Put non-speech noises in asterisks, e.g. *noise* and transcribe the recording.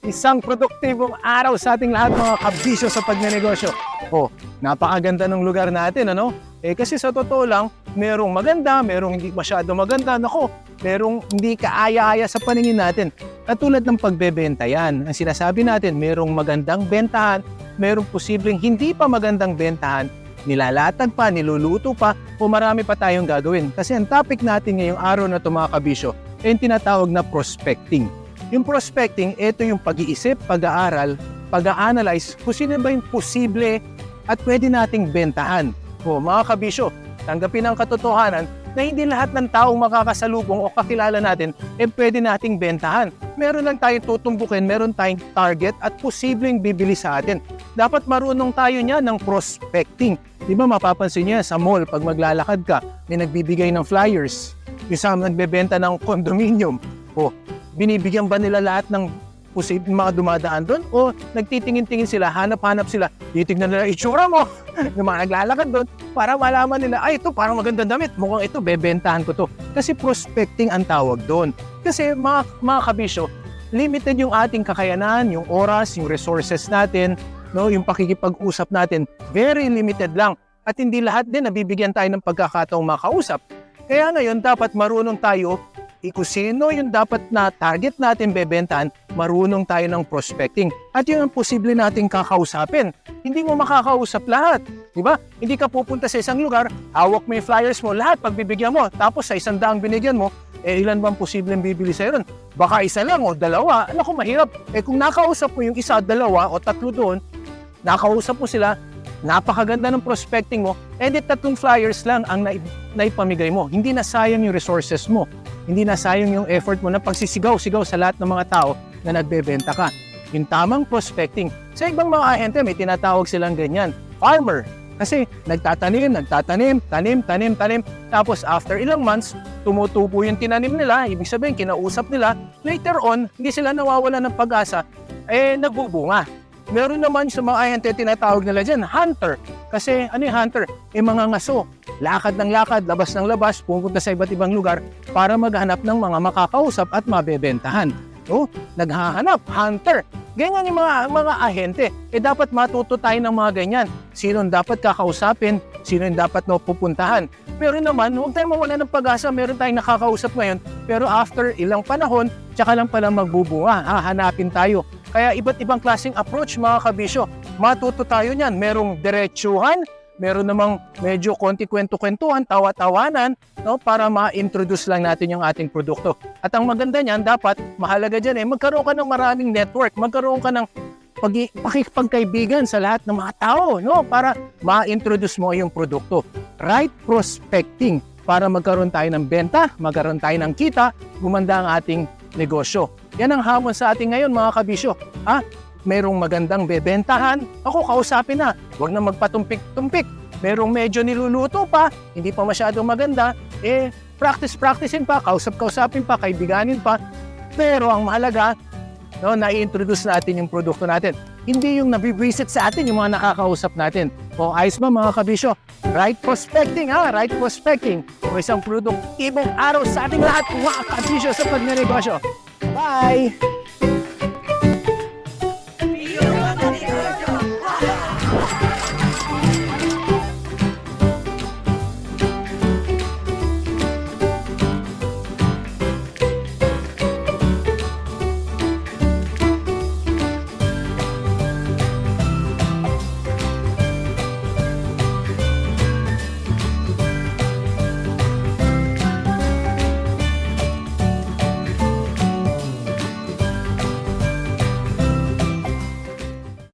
Isang produktibong araw sa ating lahat mga kabisyo sa pagnenegosyo. Oh, napakaganda ng lugar natin, ano? Eh kasi sa totoo lang, merong maganda, merong hindi masyado maganda. Nako, merong hindi kaaya-aya sa paningin natin. Katulad ng pagbebenta yan. Ang sinasabi natin, merong magandang bentahan, merong posibleng hindi pa magandang bentahan, nilalatag pa, niluluto pa, o marami pa tayong gagawin. Kasi ang topic natin ngayong araw na ito mga kabisyo, ay yung tinatawag na prospecting. Yung prospecting, ito yung pag-iisip, pag-aaral, pag-analyze kung sino ba yung posible at pwede nating bentahan. O mga kabisyo, tanggapin ang katotohanan na hindi lahat ng taong makakasalubong o kakilala natin eh pwede nating bentahan. Meron lang tayong tutumbukin, meron tayong target at posibleng bibili sa atin. Dapat marunong tayo niya ng prospecting. Di ba mapapansin niya sa mall pag maglalakad ka, may nagbibigay ng flyers. Yung sa nagbebenta ng condominium. O, binibigyan ba nila lahat ng posibleng mga dumadaan doon? O nagtitingin-tingin sila, hanap-hanap sila, titignan nila itsura mo *laughs* ng mga naglalakad doon para malaman nila, ay ito parang magandang damit, mukhang ito, bebentahan ko to. Kasi prospecting ang tawag doon. Kasi mga, mga kabisyo, limited yung ating kakayanan, yung oras, yung resources natin, no, yung pakikipag-usap natin, very limited lang. At hindi lahat din nabibigyan tayo ng pagkakataong makausap. Kaya ngayon, dapat marunong tayo kung sino yung dapat na target natin bebentahan, marunong tayo ng prospecting. At yun ang posible nating kakausapin. Hindi mo makakausap lahat. Di ba? Hindi ka pupunta sa isang lugar, hawak mo yung flyers mo, lahat pagbibigyan mo. Tapos sa isang daang binigyan mo, eh ilan bang posibleng bibili sa'yo ron? Baka isa lang o dalawa. Naku, mahirap. Eh kung nakausap mo yung isa, dalawa o tatlo doon, nakausap mo sila, napakaganda ng prospecting mo, eh di tatlong flyers lang ang naip- naipamigay mo. Hindi na sayang yung resources mo. Hindi na sayang yung effort mo na pagsisigaw-sigaw sa lahat ng mga tao na nagbebenta ka. Yung tamang prospecting. Sa ibang mga ahente, may tinatawag silang ganyan. Farmer. Kasi nagtatanim, nagtatanim, tanim, tanim, tanim. Tapos after ilang months, tumutubo yung tinanim nila. Ibig sabihin, kinausap nila. Later on, hindi sila nawawala ng pag-asa. Eh, nagbubunga. Meron naman sa mga ahente tinatawag nila dyan, hunter. Kasi ano yung hunter? Eh mga ngaso. Lakad ng lakad, labas ng labas, pupunta sa iba't ibang lugar para maghanap ng mga makakausap at mabebentahan. No? Naghahanap, hunter. Ganyan yung mga, mga ahente. Eh dapat matuto tayo ng mga ganyan. Sino dapat kakausapin, sino dapat no pupuntahan. Pero naman, huwag tayong mawala ng pag-asa. Meron tayong nakakausap ngayon. Pero after ilang panahon, tsaka lang pala magbubunga. Hahanapin tayo. Kaya iba't ibang klaseng approach mga kabisyo. Matuto tayo niyan. Merong diretsuhan, meron namang medyo konti kwento-kwentuhan, tawa-tawanan, no, para ma-introduce lang natin yung ating produkto. At ang maganda niyan, dapat mahalaga diyan eh, magkaroon ka ng maraming network, magkaroon ka ng pag pakikipagkaibigan sa lahat ng mga tao, no, para ma-introduce mo yung produkto. Right prospecting para magkaroon tayo ng benta, magkaroon tayo ng kita, gumanda ang ating negosyo. Yan ang hamon sa ating ngayon mga kabisyo. Ha? Merong magandang bebentahan, ako kausapin na. Huwag na magpatumpik-tumpik. Merong medyo niluluto pa, hindi pa masyadong maganda, eh practice-practicein pa, kausap-kausapin pa, kaibiganin pa. Pero ang mahalaga, no, na-introduce natin yung produkto natin. Hindi yung nabibwisit sa atin yung mga nakakausap natin. O ayos ba mga kabisyo? Right prospecting ha, right prospecting. O isang produktibong araw sa ating lahat mga kabisyo sa pagnenegosyo. Bye!